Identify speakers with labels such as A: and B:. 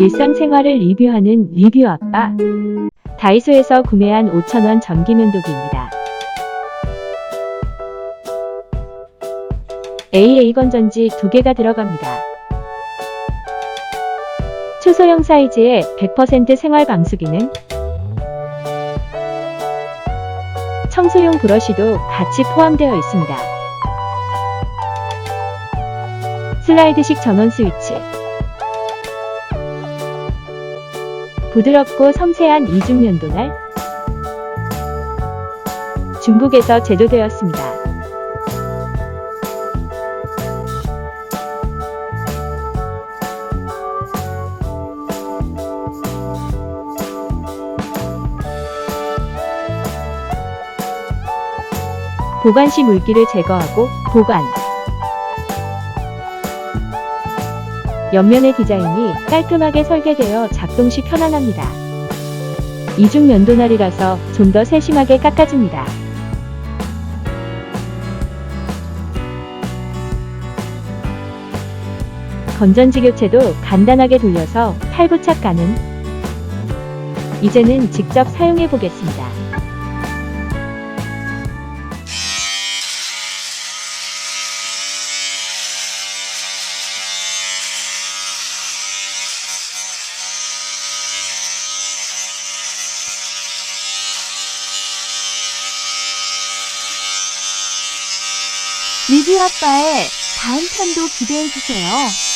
A: 일상생활을 리뷰하는 리뷰 아빠. 다이소에서 구매한 5,000원 전기면도기입니다. AA 건전지 2개가 들어갑니다. 초소형 사이즈의 100% 생활 방수기는 청소용 브러쉬도 같이 포함되어 있습니다. 슬라이드식 전원 스위치 부드럽고 섬세한 이중 면도날 중국에서 제조되었습니다. 보관 시 물기를 제거하고 보관. 옆면의 디자인이 깔끔하게 설계되어 작동 시 편안합니다. 이중 면도날이라서 좀 더 세심하게 깎아줍니다. 건전지 교체도 간단하게 돌려서 탈부착 가능. 이제는 직접 사용해 보겠습니다.
B: 리뷰 아빠의 다음 편도 기대해주세요.